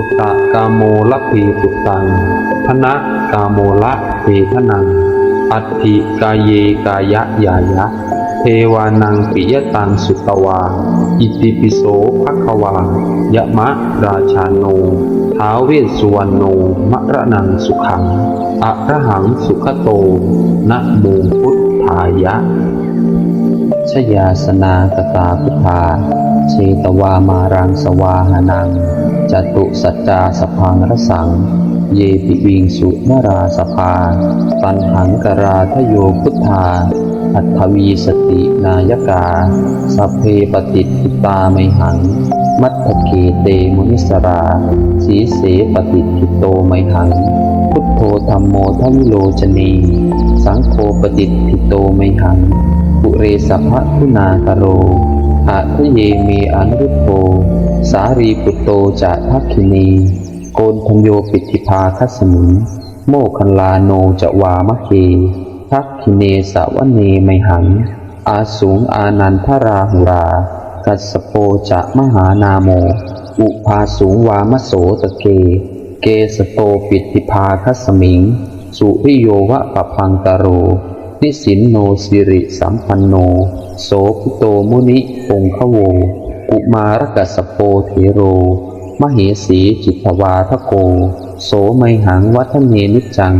ปุตตะกาโมละเพปุตตังธนะกาโมละเพทนัง อัตถิกายเยกายะยายะ เทวานังปิยตังสุตวา อิติปิโสภควายะมะราชาโน ท้าวเวสสุวรรณโนมะระนังสุขังอะระหังสุขโต นะโมพุทธายะ ชยาสนากตาพุทธา เชตวามารังสวาหานังจตุสัจจาสพังรสัง เยปิวิงสุนราสภาตันหังกราทโยพุทธา อัตถวีสตินายกาสัพเพปฏิทิตาไมหัง มัตถเกเตมุนิสรา สีเสปฏิทิโตไมหัง พุทโธธรรมโมทวิโลจนี สังโฆปฏิทิโตไมหังปุเรสัพพะคุณากโร อาทะเยเมอนุรุโภสารีปุตโตจะทักขินี โกนทัญโยปิติภาคัสมิงโมคคัลลาโนจะวามะเคทักขิเนสาวเนไมหัง อาสูงอานันทราหุรา กัสโปจะมหานาโม อุภาสูงวามโสตะเก เกสโตปิติภาคัสมิง สุริโยวะปะพังตโร นิสินโนสิริสัมปันโน โสภิโตมุนิองคโว กุมารกัสโปเทโร มเหสีจิตวาทโก โสไมหังวัฒเนนิจัง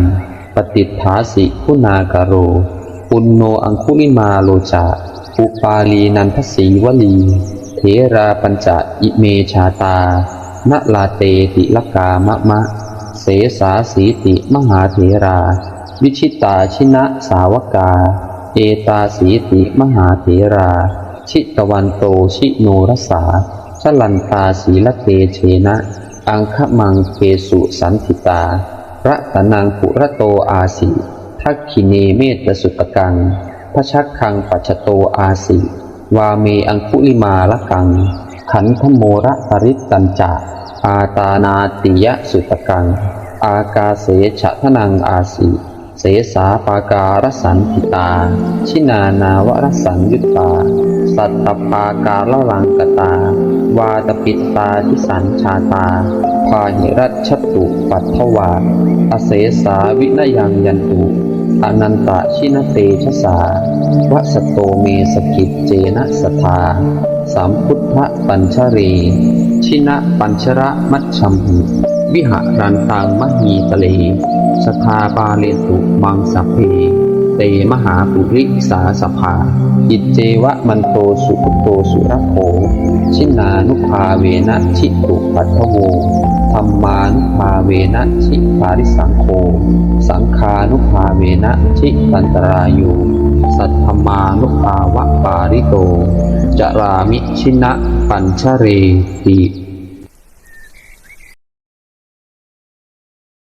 ปฏิทาสิคุณากโร ปุณโนอังคุลิมาโลจาอุปาลีนันทสีวลี เทราปัญจอิเมชาตานลาเตติลกามะมะ เสสาสีติมหาเถรา วิชิตาชินะสาวกา เอตาสีติมหาเถรา ชิตวันโตชิโนรสาชลันตาสีละเตเชนะ อังคมังเกสุสันติตาระตนังปุระโตอาสิทักขิเนเมตสุตกังพระชักคังปัจโตอาสิวาเมอังคุลิมาละกัง ขันธโมระปริตตัญจะอาตานาติยะสุตกัง อากาเสฉะทนังอาสิ เสสาปาการสันติตา ชินานาวรสังยุตตา สัตตปาการละลังกตา วาตปิตตาทิสันชาตา พาหิรัชตุปัทถวาอเสสาวินยังยันตุอนันตชินเตชะสาวสโตเมสกิจเจนะสทาสามพุทธปัญชรีชินะปัญชระมัชชัมหิวิหารันตังมหีตะเล สทาบาเลตุมังสัพเพเตมหาปุริสาสภา อิจเจวะมันโตสุปโตสุรโขชินานุภาเวนะชิตุปัทโวธรรมานุภาเวนะชิปาริสังโฆสังคานุภาเวนะชิตันตรายุสัทธมานุภาวะปาริโตจรามิชินะปัญชเรติ